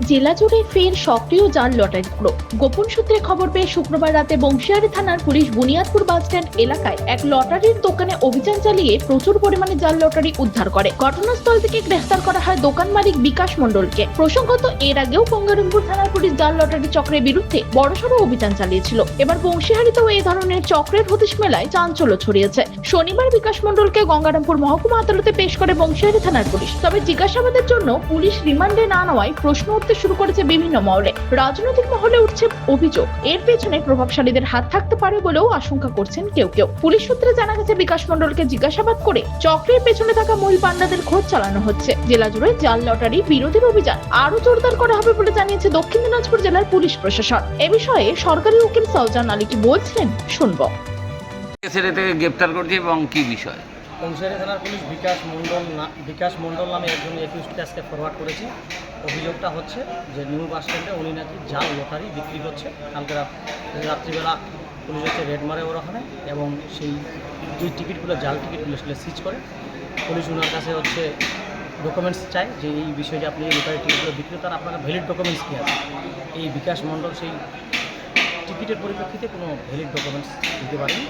জেলা জুড়ে ফের সক্রিয় যান লটারি গ্রো গোপন সূত্রে খবর পেয়ে শুক্রবার রাতে বংশিয়ারি থানার পুলিশ বুনিয়াদপুর বাসস্ট্যান্ড এলাকায় এক লটারির দোকানে অভিযান চালিয়ে প্রচুর পরিমাণে জাল লটারি উদ্ধার করে। ঘটনাস্থল থেকে গ্রেফতার করা হয় দোকান মালিক বিকাশ মণ্ডলকে। প্রসঙ্গত, এর আগেও গঙ্গারামপুর থানার পুলিশ জাল লটারি চক্রের বিরুদ্ধে বড়সড় অভিযান চালিয়েছিল। এবার বংশীহারিতেও এই ধরনের চক্রের হদিশ মেলায় চাঞ্চল্য ছড়িয়েছে। শনিবার বিকাশ মণ্ডলকে গঙ্গারামপুর মহকুমা আদালতে পেশ করে বংশীহারি থানার পুলিশ। তবে জিজ্ঞাসাবাদের জন্য পুলিশ রিমান্ডে না নেওয়ায় প্রশ্ন উঠতে শুরু করেছে বিভিন্ন মহলে। রাজনৈতিক মহলে উঠছে অভিযোগ। এর পেছনে প্রভাবশালীদের হাত থাকতে পারে বলেও আশঙ্কা করছেন কেউ কেউ। পুলিশ সূত্রে জানা গেছে, বিকাশ মণ্ডলকে জিজ্ঞাসাবাদ করে চক্রের পেছনে থাকা মূল পান্ডাদের খোঁজ চালানো হচ্ছে। জেলা জুড়ে জাল লটারি বিরোধীর অভিযান আরও জোরদার করা হবে বলে জানিয়েছে দক্ষিণ দিনাজপুর জেলার পুলিশ প্রশাসন। এ বিষয়ে সরকারি উকিল সৌজান আলী কি বলছেন শুনব। থেকে গ্রেপ্তার করছে এবং কি বিষয়? কংসারি থানার পুলিশ বিকাশ মণ্ডল বিকাশ মণ্ডল নামে একজন একুশটি আজকে ফরওয়ার্ড করেছি। অভিযোগটা হচ্ছে যে নিউ বাস স্ট্যান্ডে উনি নাকি জাল লটারি বিক্রি করছে। কালকে রাত- রাত্রিবেলা পুলিশ হচ্ছে রেড মারে ওর ওখানে এবং সেই যে টিকিটগুলো জাল টিকিটগুলো সেগুলো সিজ করে। পুলিশ ওনার কাছে হচ্ছে ডকুমেন্টস চাই যে এই বিষয়টি আপনি এই লটারি টিকিটগুলো বিক্রি করেন আপনার ভ্যালিড ডকুমেন্টস কী আছে? এই বিকাশ মণ্ডল সেই টিকিটের পরিপ্রেক্ষিতে কোনো ভ্যালিড ডকুমেন্টস দিতে পারেনি।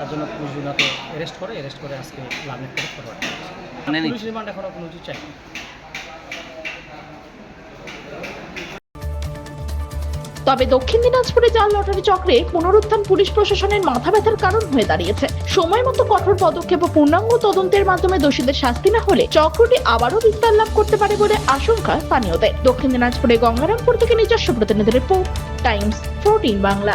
তার জন্য পুলিশ অ্যারেস্ট করে অ্যারেস্ট করে আজকে লাভের করে ফরওয়ার্ড মানে পুলিশ রিমান্ড এখনও কোনো কিছু চাই তবে দক্ষিণ দিনাজপুরে জাল লটারি চক্রে পুনরুত্থান পুলিশ প্রশাসনের মাথা ব্যথার কারণ হয়ে দাঁড়িয়েছে। সময় মতো কঠোর পদক্ষেপ ও পূর্ণাঙ্গ তদন্তের মাধ্যমে দোষীদের শাস্তি না হলে চক্রটি আবারও বিস্তার লাভ করতে পারে বলে আশঙ্কা স্থানীয়দের। দক্ষিণ দিনাজপুরে গঙ্গারামপুর থেকে নিজস্ব প্রতিনিধি রিপোর্ট টাইমস ফোরটিন বাংলা।